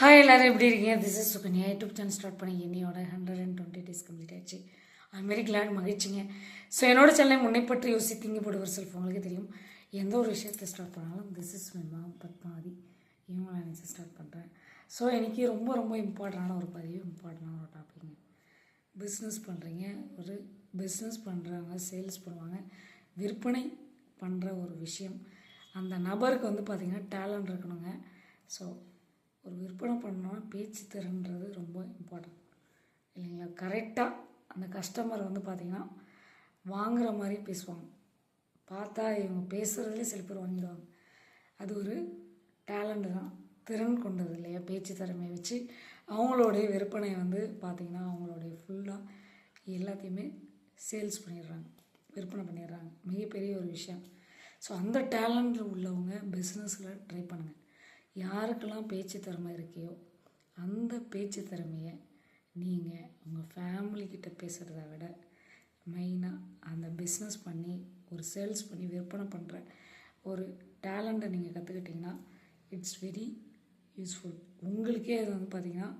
Hi எல்லோரும் எப்படி இருக்கீங்க? This is Sukanya YouTube channel start பண்ணி என்னையோட hundred and twenty days complete ஆயிடுச்சு. ஐ வெரி கிளாட் மகிழ்ச்சிங்க. ஸோ என்னோட சேனலை முன்னைப்பற்றி பற்றி யோசித்தீங்க போடுவர் செல்ஃப் உங்களுக்கு தெரியும். எந்த ஒரு விஷயத்தை ஸ்டார்ட் பண்ணாலும் this is my mom Padmavathi. இவங்க நான் நினச்சி ஸ்டார்ட் பண்ணுறேன் ஸோ எனக்கு ரொம்ப ரொம்ப இம்பார்ட்டண்டான ஒரு பதிவு இம்பார்ட்டண்டான ஒரு டாபிக்ங்க பிஸ்னஸ் பண்ணுறீங்க ஒரு பிஸ்னஸ் பண்ணுறவங்க சேல்ஸ் பண்ணுவாங்க. விற்பனை பண்ணுற ஒரு விஷயம். அந்த நபருக்கு வந்து பார்த்திங்கன்னா டேலண்ட் இருக்கணுங்க. ஸோ ஒரு விற்பனை பண்ணோன்னா பேச்சு திறன்றது ரொம்ப இம்பார்ட்டன்ட் இல்லைங்களா? கரெக்டாக அந்த கஸ்டமர் வந்து பார்த்திங்கன்னா வாங்குற மாதிரி பேசுவாங்க. பார்த்தா இவங்க பேசுகிறதுலே சில பேர் வாங்கிடுவாங்க. அது ஒரு டேலண்ட்டு தான். திறன் கொண்டது இல்லையா? பேச்சு திறமையை வச்சு அவங்களுடைய விற்பனை வந்து பார்த்திங்கன்னா அவங்களுடைய ஃபுல்லாக எல்லாத்தையுமே சேல்ஸ் பண்ணிடுறாங்க. விற்பனை பண்ணிடுறாங்க. மிகப்பெரிய ஒரு விஷயம். ஸோ அந்த டேலண்ட் உள்ளவங்க பிஸ்னஸில் ட்ரை பண்ணுங்கள் யாருக்கெல்லாம் பேச்சு திறமை இருக்கையோ அந்த பேச்சு திறமையை நீங்கள் உங்கள் ஃபேமிலிக்கிட்ட பேசுகிறத விட மெயினாக அந்த பிஸ்னஸ் பண்ணி ஒரு சேல்ஸ் பண்ணி விற்பனை பண்ணுற ஒரு டேலண்ட்டை நீங்கள் கற்றுக்கிட்டிங்கன்னா இட்ஸ் வெரி யூஸ்ஃபுல் உங்களுக்கே அது வந்து பார்த்திங்கன்னா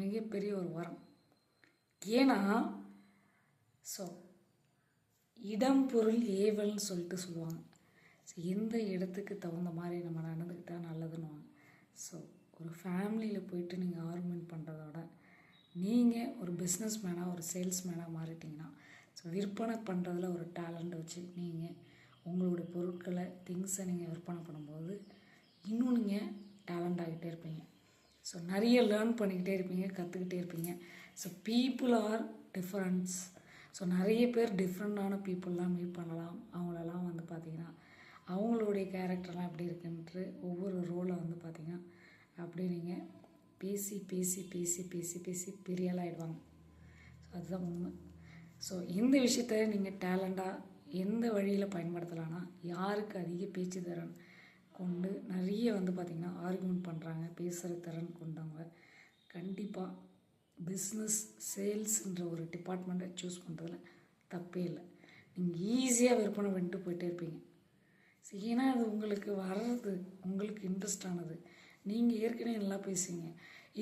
மிகப்பெரிய ஒரு வரம். ஏன்னா ஸோ இடம் பொருள் ஏவல்னு சொல்லிட்டு சொல்லுவாங்க. ஸோ எந்த இடத்துக்கு தகுந்த மாதிரி நம்ம நடந்துக்கிட்டால் நல்லதுன்னுவாங்க. ஸோ ஒரு ஃபேமிலியில் போயிட்டு நீங்கள் ஆர்குமெண்ட் பண்ணுறதோட நீங்கள் ஒரு பிஸ்னஸ் மேனாக ஒரு சேல்ஸ் மேனாக மாறிட்டீங்கன்னா ஸோ விற்பனை பண்ணுறதுல ஒரு டேலண்ட் வச்சு நீங்கள் உங்களுடைய பொருட்களை திங்ஸை நீங்கள் விற்பனை பண்ணும்போது இன்னும் நீங்கள் டேலண்ட் ஆகிட்டே இருப்பீங்க. ஸோ நிறைய லேர்ன் பண்ணிக்கிட்டே இருப்பீங்க கற்றுக்கிட்டே இருப்பீங்க. So people are different so நிறைய பேர் டிஃப்ரெண்ட்டான பீப்புளெலாம் மீட் பண்ணலாம். அவங்களெல்லாம் வந்து பார்த்திங்கன்னா அவங்களுடைய கேரக்டர்லாம் எப்படி இருக்குன்ட்டு ஒவ்வொரு ரோலை வந்து பார்த்திங்கன்னா அப்படியே நீங்கள் பேசி பேசி பேசி பேசி பேசி பெரிய ஆகிடுவாங்க ஸோ அதுதான் உண்மை. ஸோ இந்த விஷயத்த நீங்கள் டேலண்டாக எந்த வழியில் பயன்படுத்தலான்னா யாருக்கு அதிக பேச்சு திறன் கொண்டு நிறைய வந்து பார்த்திங்கன்னா ஆர்குமெண்ட் பண்ணுறாங்க பேசுகிற திறன் கொண்டவங்க. கண்டிப்பாக பிஸ்னஸ் சேல்ஸுன்ற ஒரு டிபார்ட்மெண்ட்டை சூஸ் பண்ணுறதுல தப்பே இல்லை. நீங்கள் ஈஸியாக விற்பனை பண்ணிட்டு போயிட்டே இருப்பீங்க. ஏன்னா அது உங்களுக்கு வர்றது உங்களுக்கு இன்ட்ரெஸ்ட் ஆனது. நீங்கள் ஏற்கனவே நல்லா பேசுவீங்க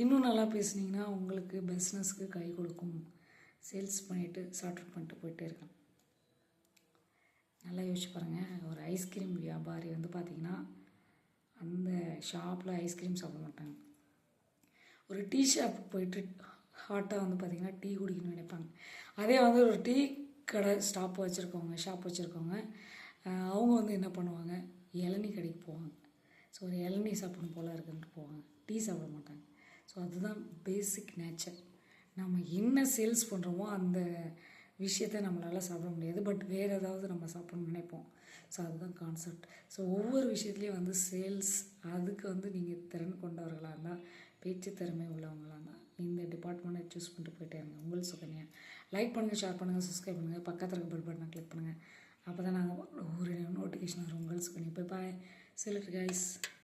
இன்னும் நல்லா பேசுனீங்கன்னா உங்களுக்கு பிஸ்னஸ்க்கு கை கொடுக்கும். சேல்ஸ் பண்ணிவிட்டு சார்ட் அவுட் பண்ணிட்டு போயிட்டே இருக்கலாம். நல்லா யோசிச்சு பாருங்கள் ஒரு ஐஸ்கிரீம் வியாபாரி வந்து பார்த்திங்கன்னா அந்த ஷாப்பில் ஐஸ்கிரீம் சாப்பிட மாட்டாங்க. ஒரு டீ ஷாப் போயிட்டு ஹாட்டாக வந்து பார்த்திங்கன்னா டீ குடிக்கணும்னு நினைப்பாங்க. அதே வந்து ஒரு டீ கடை ஸ்டாப் வச்சுருக்கவங்க ஷாப் வச்சுருக்கவங்க அவங்க வந்து என்ன பண்ணுவாங்க? இளநீ கடைக்கு போவாங்க. ஸோ ஒரு இளநீ சாப்பிடணும் போல் இருக்குன்ட்டு போவாங்க. டீ சாப்பிட மாட்டாங்க. ஸோ அதுதான் பேசிக் நேச்சர் நம்ம என்ன சேல்ஸ் பண்ணுறோமோ அந்த விஷயத்தை நம்மளால் சாப்பிட முடியாது. பட் வேறு ஏதாவது நம்ம சாப்பிடணும்னு நினைப்போம். ஸோ அதுதான் கான்செப்ட் ஸோ ஒவ்வொரு விஷயத்துலேயும் வந்து சேல்ஸ் அதுக்கு வந்து நீங்கள் திறன் கொண்டவர்களாக இருந்தால் பேச்சு திறமை உள்ளவங்களாக இருந்தால் இந்த டிபார்ட்மெண்ட்டை சூஸ் பண்ணிட்டு போயிட்டே இருங்க. உங்கள் சுகன்யா. லைக் பண்ணுங்கள் ஷேர் பண்ணுங்கள் சப்ஸ்கிரைப் பண்ணுங்கள் பக்கத்தில் இருக்க பெல் பட்டனை கிளிக் பண்ணுங்கள் அப்போ தான் நாங்கள் ஒரு நோட்டிஃபிகேஷன் வரும் உங்கள் பண்ணி போய் பாய் சிலர் கைஸ்